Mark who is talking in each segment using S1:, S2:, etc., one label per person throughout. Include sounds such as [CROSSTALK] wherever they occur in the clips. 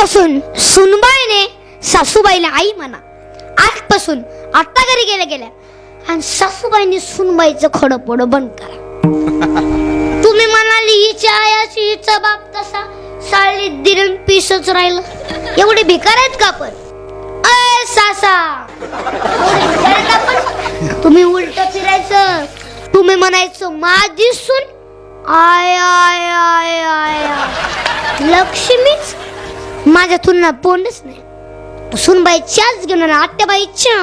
S1: आजपासून सुनबाईने सासूबाईला आई म्हणा आजपासून आता घरी गेल्या गेल्या आणि सासूबाईने सुनबाईचं खडं पोडं बंद करा. [LAUGHS] तुम्ही म्हणाली हिच्या आयाची हिचा बाप तसा. साळी दिरण पिसच राहिलं. एवढे भिकार आहेत का आपण? अय सासा. आपण? तुम्ही उलट फिरायचं. तुम्ही म्हणायचं माझी सून. आय आय आय आय आय. लक्ष्मीच माझ्या तुलना पोंडच नाही. सुनबाईच्याच घेऊन आला आत्याबाईच्या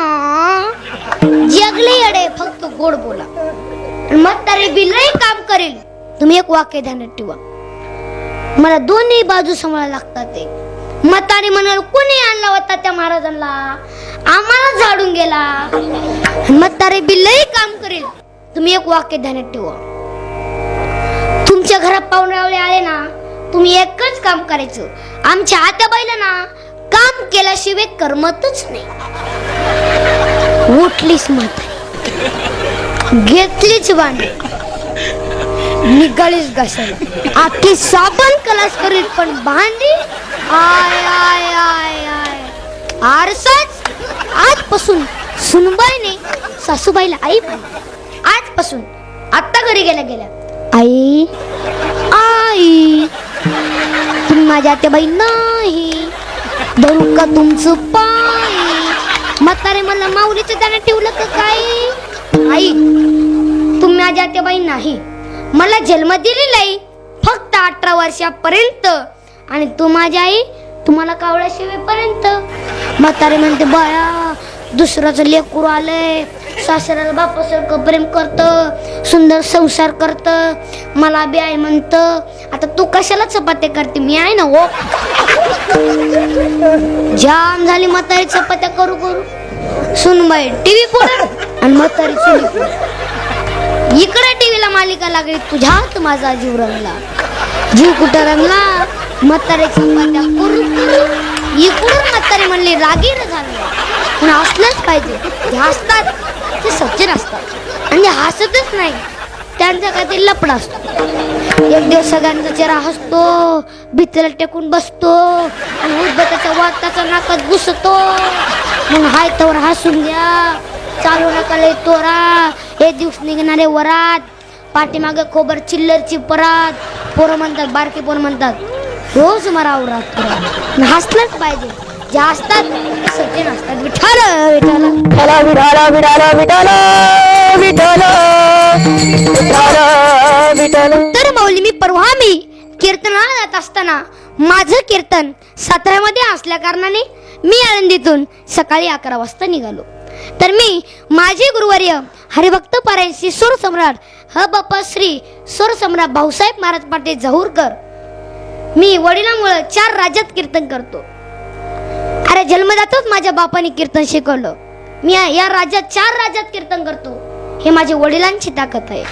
S1: जगले अडे फक्त गोड बोला. म्हातारे बिलही काम करेल. तुम्ही एक वाक्य ध्यानात ठेवा. मला दोन्ही बाजू सांभाळायला लागतात ते. म्हातारे म्हणाल कोणी आणला होता त्या महाराजांना? आम्हाला झाडून गेला. मतारे म्हातारे बिलही काम करेल. तुम्ही एक वाक्य ध्यानात ठेवा. तुमच्या घरात पाहुणे आले ना तुम्ही एकच काम करायचं. आमच्या आत्याबाईला ना काम केल्याशिवाय करमतच नाही. उठलीच म्हातारी. घेतलीच भांडी निघालीच घासायला आखी साबण कलास करीत पण भांडी? आय आय आय आय. आरसाच? आजपासून सुनबाईने सासूबाईला आई पण आजपासून आता घरी गेल्या गेल्या. आई आई. तुम्ही माझ्या आत्याबाई नाही. धरू का तुमचं पाय? म्हातारे मला माऊलीचं त्याने ठेवलं का काय? आई तुम्ही माझ्या आत्याबाई नाही. मला जन्म दिलेला आहे फक्त अठरा वर्षापर्यंत. आणि तू माझी आई तुम्हाला कावळ्या शिवेपर्यंत. म्हातारे म्हणते बाळा दुसऱ्याचं लेकरू आलंय. सासऱ्याला बापासारखं प्रेम करतं सुंदर संसार करतं. मला बी आई म्हणतं आता तू कशाला चपात्या करते? मी आहे ना हो. जाम झाली म्हातारी चपात्या करू करू. सुनबाई टीव्ही पुढे आणि म्हातारी चुली इकडे. टीव्हीला मालिका लागली तुझ्यात माझा जीव रंगला. जीव कुठं रंगला? म्हातारी चपात्या करू करू. इकडून म्हातारी म्हणले रागीर झालं. पण असलंच पाहिजे. जे हसतात ते सज्जन असतात. आणि हसतच नाही त्यांचा काहीतरी लपडा असतो. एक दिवस सगळ्यांचा चेहरा हसतो भीतीला टेकून बसतो आणि उद्बताचा वाद त्याचा नाकात घुसतो. मग हाय तवर हसून घ्या चालू नका लय तोरा एक दिवस निघणारे वरात. पाठीमागे खोबर चिल्लरची परात. पोरं म्हणतात बारके पोरं म्हणतात रोज मला रात हसलंच पाहिजे. ज्या असतात. तर मौली मी परवा मी कीर्तनाला जात असताना माझं कीर्तन साताऱ्यामध्ये असल्या कारणाने मी आनंदीतून सकाळी अकरा वाजता निघालो. तर मी माझे गुरुवर्य हरिभक्त पारायण श्री सम्राट ह बाप्पा श्री स्वर सम्राट भाऊसाहेब महाराज पाटील जहूरकर मी वडिलांमुळं चार राज्यात कीर्तन करतो. अरे जन्मदातच माझ्या बापाने कीर्तन शिकवलं. मी या- राज्यात चार राज्यात कीर्तन करतो. हे माझ्या वडिलांची ताकद आहे.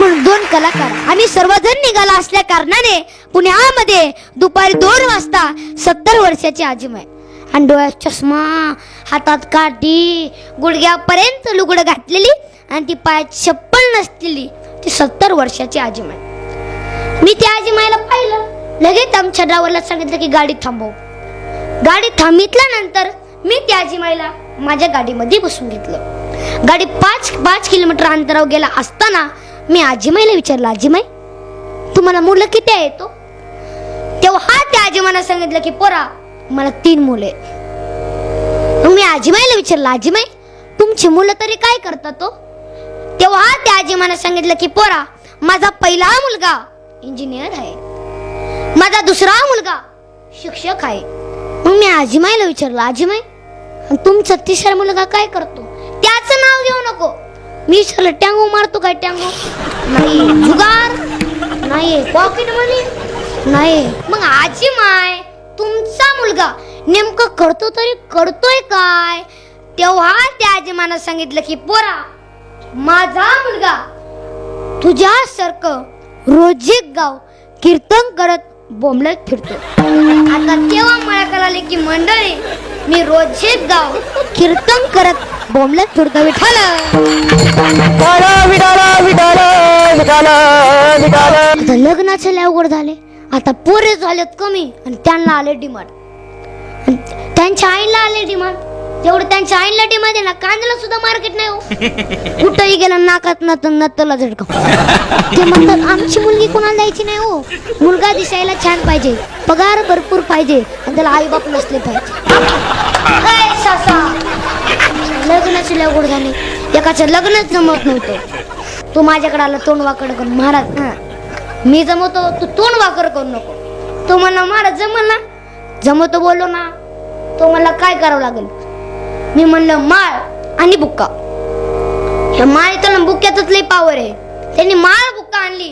S1: पण दोन कलाकार आम्ही सर्वजण निघाला असल्या कारणाने पुण्यामध्ये दुपारी दोन वाजता सत्तर वर्षाची आजीमाय. आणि डोळ्यात चष्मा हातात काठी गुडघ्यापर्यंत लुगडं घातलेली आणि ती पायात चप्पल नसलेली ती सत्तर वर्षाची आजीमाय. मी त्या आजीमाईला पाहिलं. लगेच आमच्या ड्रायव्हरला सांगितलं की गाडी थांबव. गाडी थांबितल्यानंतर मी त्या आजीमाईला माझ्या गाडीमध्ये बसून घेतलं. गाडी पाच पाच किलोमीटर अंतरावर गेला असताना मी आजीमाईला विचारलं आजीमाई तुम्हाला मुलं किती आहे तो? तेव्हा त्या आजीमाला सांगितलं की पोरा मला तीन मुले मग मी आजीमाईला विचारलं आजीमाई तुमची मुलं तरी काय करतात तो? तेव्हा त्या आजीमाईला सांगितलं की पोरा माझा पहिला मुलगा इंजिनियर आहे. माझा दुसरा मुलगा. शिक्षक आहे. मग मी आजीमाईला विचारलं आजीमाई तुमचा तिसरा मुलगा काय करतो? त्याचं नाव घेऊ नको. मी विचारलं टँगो मारतो काय टँगो? नाही जुगार. नाही पॉकेट मनी नाही. मग आजी माय तुमचा मुलगा नेमकं करतो तरी करतोय काय? तेव्हा त्या आजीमानं सांगितलं की पोरा माझा मुलगा तुझ्यासारखं रोजी गाव कीर्तन करत बोंबलत फिरतो. आता तेव्हा मला कळाले की मंडळी मी रोज एक गाव कीर्तन करत बोंबलत फिरतो विठाल आता लग्नाचे अवघड झाले. आता पोरे झालेत कमी आणि त्यांना आले डिमांड त्यांच्या आईला आले डिमांड तेवढं त्यांच्या आईला डिमांड आहे ना कांद्याला सुद्धा मार्केट नाही हो. कुठंही गेलं नाकात नत नतला झटका. ते म्हणतात आमची मुलगी कोणाला द्यायची नाही हो. मुलगा दिसायला छान पाहिजे पगार भरपूर पाहिजे आणि त्याला आई बाप नसले पाहिजे. काय सासा. लग्नाची लगोड झाली. एकाचं लग्नच जमत नव्हतं. तू माझ्याकडे आला तोंड वाकड करून महाराज हा मी जमवतो तू तोंड वाकड करू नको. तो म्हणला महाराज जमल ना. जमवतो बोललो ना तो मला काय करावं लागेल? मी म्हणलं माळ आणि बुक्का. ह्या माळेतून बुक्क्यातच लई पावर आहे. त्यांनी माळ बुक्का आणली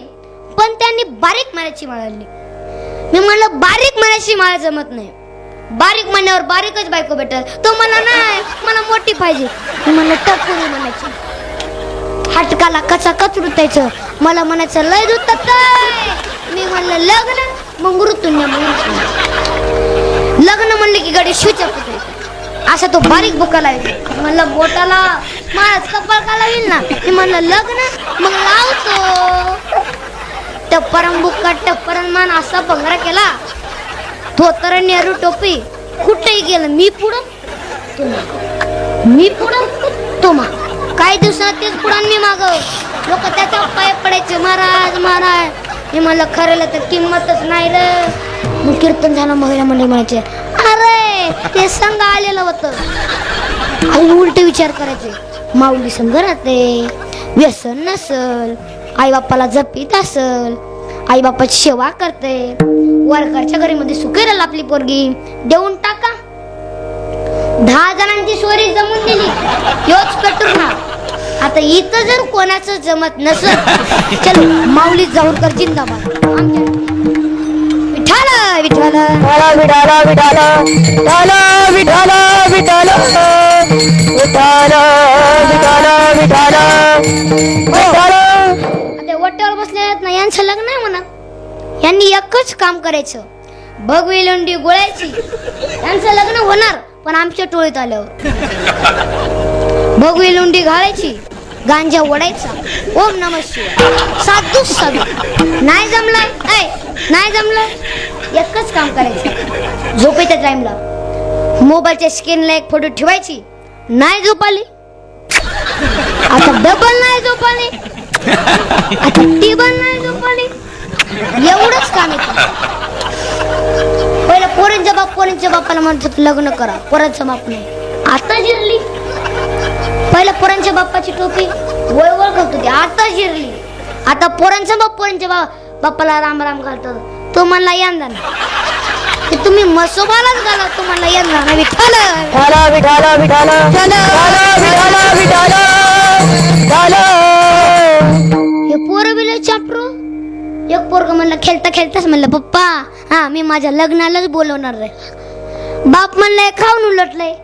S1: पण त्यांनी बारीक माळ्याची माळ आणली. मी म्हणलं बारीक माळ्याची माळ जमत नाही. बारीक म्हणण्यावर बारीकच बायको भेटत तो मला नाही मला मोठी पाहिजे. मी म्हणलं टकुरी म्हणायची हटकाला कचा कचरुतायचं मला म्हणायचं लय दूध मी म्हणलं लग्न? मग ऋतुन्य लग्न म्हणलं की गडे शिवच्या पुतळी असा तो बारीक बुका लावायचा म्हणलं बोटाला माझ कपाळ का लावील ना? मी म्हणलं लग्न? मग लावतो. टप्परन बुक्का टप्परन मान असा भंगरा केला. धोतर नेहरू टोपी कुठेही गेलं. मी पुढं? तो मी पुढं? तो मग काही दिवसात तेच पुढं मी माग. लोक त्याच्या पाय पडायचे महाराज महाराज. हे म्हणलं खरं तर किंमतच नाही रे. मग कीर्तन झालं महिला मंडळी म्हणायचे ते संघ आलेलं होतं. आई उलट विचार करायचे. माऊली संघ राहते. व्यसन नसल. आई बाप्पाला जपीत असल. आई बापाची सेवा करते. वरकरच्या घरी मध्ये सुखेल आपली पोरगी. देऊन टाका. दहा जणांची सोरी जमून दिली योच कटूर ना आता इथं जर कोणाचं जमत नसल चल माऊली जाऊरकर जिंदाबाद. आमच्या विठाला विठाला
S2: विठाला विठाला विठाला विठाला विठाला विठाला
S1: आता वट्यावर बसले ना यांचं लग्न आहे म्हणा. यांनी एकच काम करायचं. भगवी लोंडी गोळायची. यांचं लग्न होणार पण आमच्या टोळीत आल्यावर. भगवी लोंडी घालायची गांजा ओढायचा. ओम नम शिवाय. साधू साधू नाही जमलं? नाही जमलं? एकच काम करायचं. झोपेच्या टाइमला मोबाईलच्या स्क्रीनला एक फोटो ठेवायची. नाही झोपाली. आता डबल नाही झोपाली. आता टेबल नाही झोपाली. एवढंच काम येतं पहिलं पोरींच्या बाप पोरींच्या बापाला म्हणत लग्न करा. पोरांचं बाप नाही. आता जिरली. पहिलं पोरांच्या बाप्पाची टोपी वळ वळ घालत होती. आता जिरली. आता पोरांचा बाप पोरांच्या बाप बाप्पाला राम राम घालतात. तो म्हणला यंदा ते तुम्ही मसोबालाच घाला तो म्हणला यंदा विठ्ठल.
S2: विठाला विठाला विठाला विठाला विठाला विठाला विठाला
S1: हे पोरं बिल चापरो. एक पोरग म्हणलं खेळता खेळताच म्हणलं पप्पा हा मी माझ्या लग्नालाच बोलवणार रे बाप म्हणलंय खाऊन उलटलंय.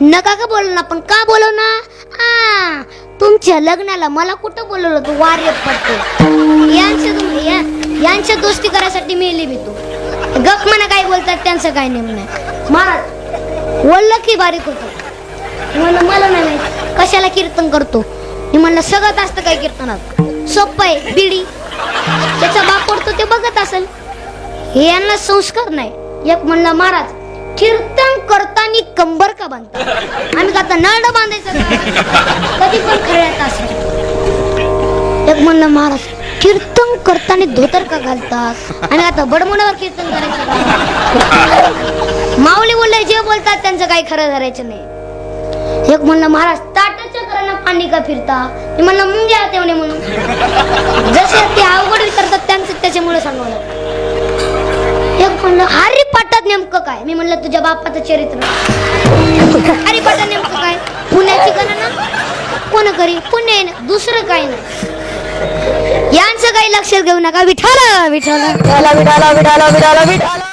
S1: नका का बोलवणार पण का बोलवणार? हा तुमच्या लग्नाला मला कुठं बोलवलं? तू वार्य पडते. यांच्या तुम- या- यांच्या दोस्ती करायसाठी मेली मी तू. गप म्हणा काय बोलतात त्यांचं काय नेम नाही महाराज बोललं की बारीक होतो. म्हणलं मला नाही कशाला कीर्तन करतो. मी म्हणलं सगळं असतं काय कीर्तनात. सोपं आहे बिडी. त्याचा बाप पडतो ते बघत असेल. हे यांना संस्कार नाही. एक म्हणलं महाराज कीर्तन करताना कंबर का बांधता आम्ही का आता नळ बांधायचं? कधी पण खरं असेल. एक म्हणलं महाराज कीर्तन करताना धोतर का घालतात? आणि आता बडमोडावर कीर्तन करायचं माऊली बोलले जे बोलतात त्यांचं काही खरं धरायचं नाही. एक म्हणलं महाराज ताटाच्या करांना पाणी का फिरता? मी म्हणलं मुंग्या तेवढे म्हणून. जसे ते अवघड विचारतात त्यांचं त्याच्यामुळे सांगावं एक म्हणलं हरिपाठात नेमकं काय? मी म्हणलं तुझ्या बापाचं चरित्र. हरिपाठात नेमकं काय? पुण्याची गणना? कोण करी? पुणे ना, दुसरं काही नाही. यांचं काही लक्षात घेऊ नका. विठाला विठाला
S2: विठाला विठाला विठाला विठाला विठाला